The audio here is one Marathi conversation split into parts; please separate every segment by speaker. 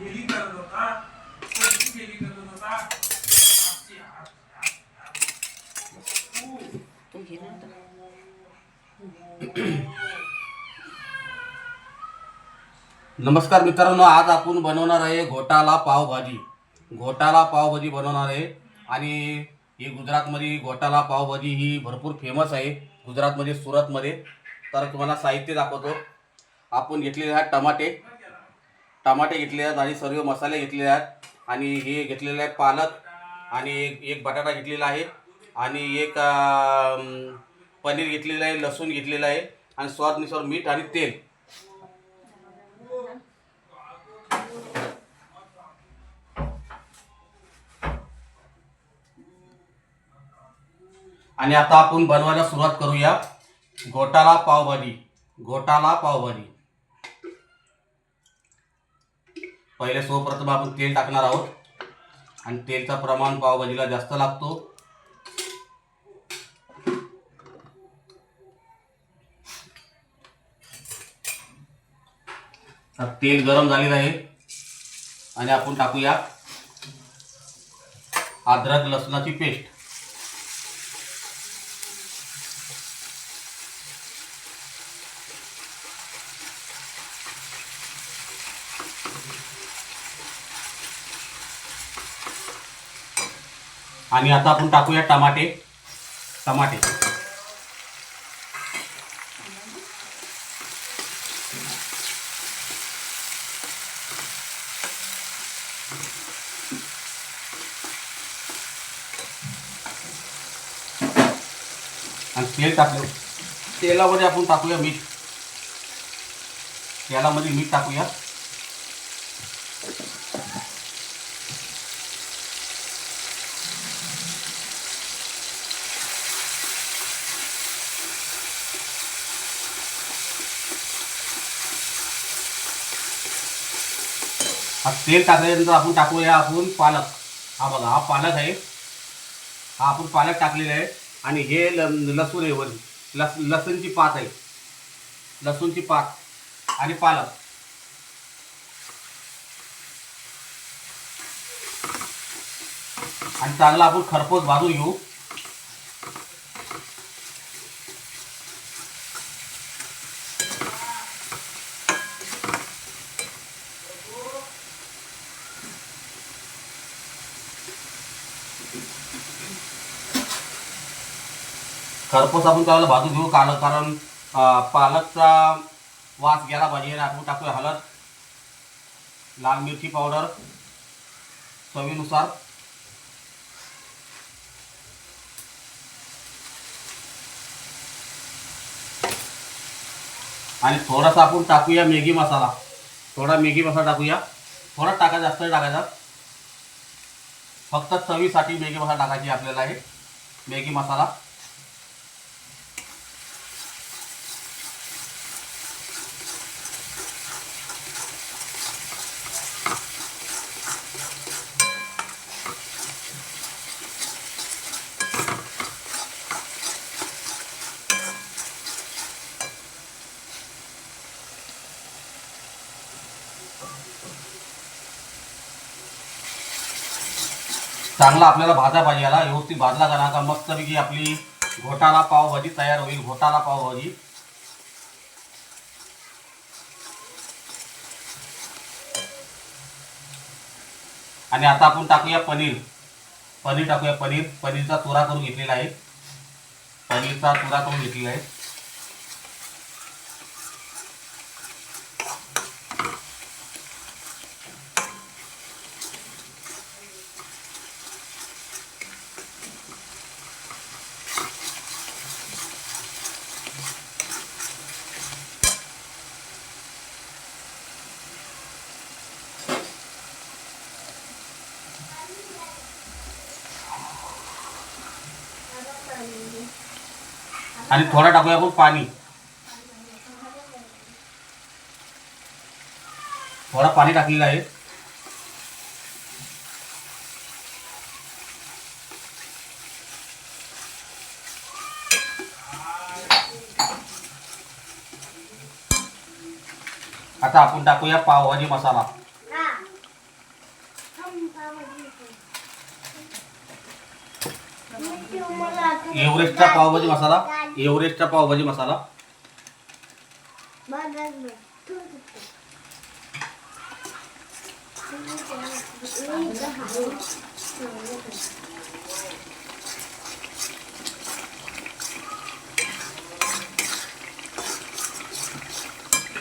Speaker 1: गेली करत होता कशी गेली करत होता आजची आज- आज- आज- ऊ.
Speaker 2: तू घे ना आता.
Speaker 3: नमस्कार मित्रांनो आज आपण बनवणार आहे घोटाला पावभाजी. घोटाला पावभाजी बनवणार आहे. आणि ही गुजरातमध्ये घोटाला पावभाजी ही भरपूर फेमस आहे. गुजरातमध्ये सुरतमध्ये. तर तुम्हाला साहित्य दाखवतो. आपण घेतलेले आहेत टमाटे. टमाटे घेतले आहेत आणि सर्व मसाले घेतलेले आहेत. आणि हे घेतलेलं आहे पालक आणि एक एक बटाटा घेतलेला आहे. आणि एक पनीर घेतलेलं आहे लसूण घेतलेलं आहे. आणि स्वादनुसार मीठ आणि तेल. आणि आता आपण बनवायला सुरुवात करूया. घोटाला पावभाजी. घोटाला पावभाजी. पहिले सर्वप्रथम आपण तेल टाकणार आहोत. आणि तेलचं प्रमाण पावभाजीला जास्त लागतो. तेल गरम झालेलं आहे. आणि आपण टाकूया अद्रक लसणाची पेस्ट. आणि आता आपण टाकूया टमाटे. टमाटे. आणि तेल टाकलं. तेलामध्ये आपण टाकूया मीठ. तेलामध्ये मीठ टाकूया. हा तेल टाकल्यानंतर आपण टाकूया आपण पालक. हा बघा हा पालक आहे. हा आपण पालक टाकलेला आहे. आणि हे ल- लसूण आहे वर लस लसूणची पात आहे. लसूणची पात आणि पालक. आणि चांगला आपण खरपूस भाजून घेऊ. खरपूस आपण त्याला भाजून घेऊ. कारण कारण पालकचा वास गेला पाहिजे. आपण टाकूया हळद लाल मिरची पावडर चवीनुसार. आणि थोडासा आपण टाकूया मॅगी मसाला. थोडा मॅगी मसाला टाकूया. थोडा टाका जास्त टाकायचा. फक्त चवीसाठी मॅगी मसाला टाकायची आपल्याला आहे. मॅगी मसाला. चांगला आपल्याला भाजा पाहिजे याला. व्यवस्थित भाजला का ना का मस्तपैकी आपली घोटाला पावभाजी तयार होईल. घोटाला पावभाजी. आणि आता आपण टाकूया पनीर. पनीर टाकूया. पनीर. पनीरचा तुरा करून घेतलेला आहे. पनीरचा तुरा करून घेतलेला आहे. आणि थोडा टाकूया आपण पाणी. थोडा पाणी टाकलेलं आहे. आता आपण टाकूया पावभाजी मसाला. एव्हरेस्टचा पावभाजी मसाला एव्हरेस्टचा पावभाजी मसाला.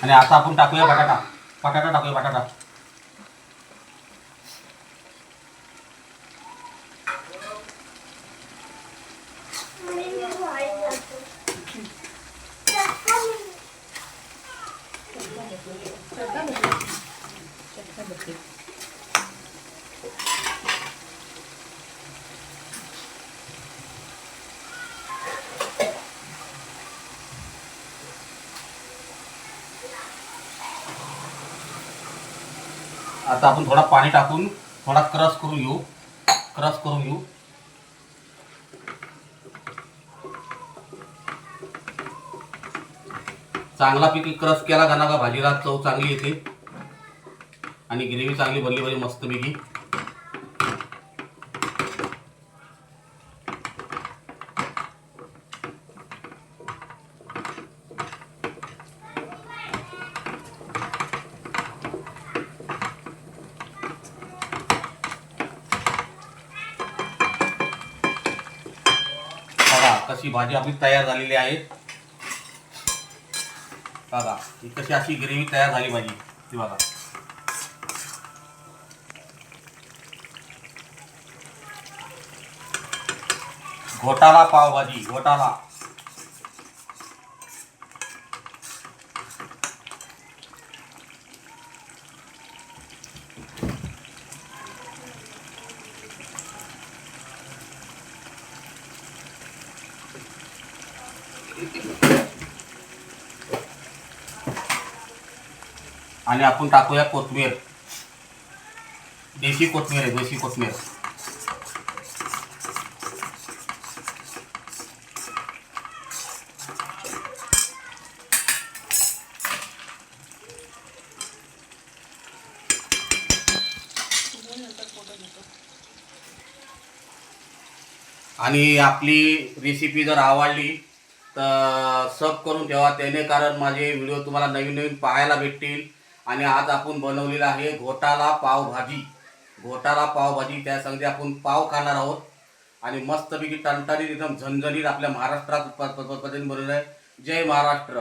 Speaker 3: आणि आता आपण टाकूया बटाटा. बटाटा टाकूया बटाटा. आता आपण थोडा पाणी टाकून थोडा क्रश करून घेऊ. क्रश करून घेऊ. चांगला पैकी क्रश केला का ना का भाजीला चव चांगली येते. आणि ग्रेव्ही चांगली बनली पाहिजे मस्तपैकी. तशी भाजी आपली तयार झालेली आहे. बघा ही कशी अशी ग्रेव्ही तयार झाली भाजी. ती बघा. घोटाला पावभाजी घोटाला आणि आपण टाकूया कोथमीर. देशी कोथमीर आहे देशी कोथमीर. आणि आपली रेसिपी जर आवडली तर सब करून ठेवा. त्याने कारण माझे व्हिडिओ तुम्हाला नवीन नवीन पाहायला भेटतील. आणि आज आपण बनवलेला आहे घोटाला पावभाजी. घोटाला पावभाजी त्यासंगे आपण पाव खाणार आहोत. आणि मस्तपैकी टणटणीत एकदम झणझणीत आपल्या महाराष्ट्रात प- पद्धतीने बनवलं आहे. जय महाराष्ट्र.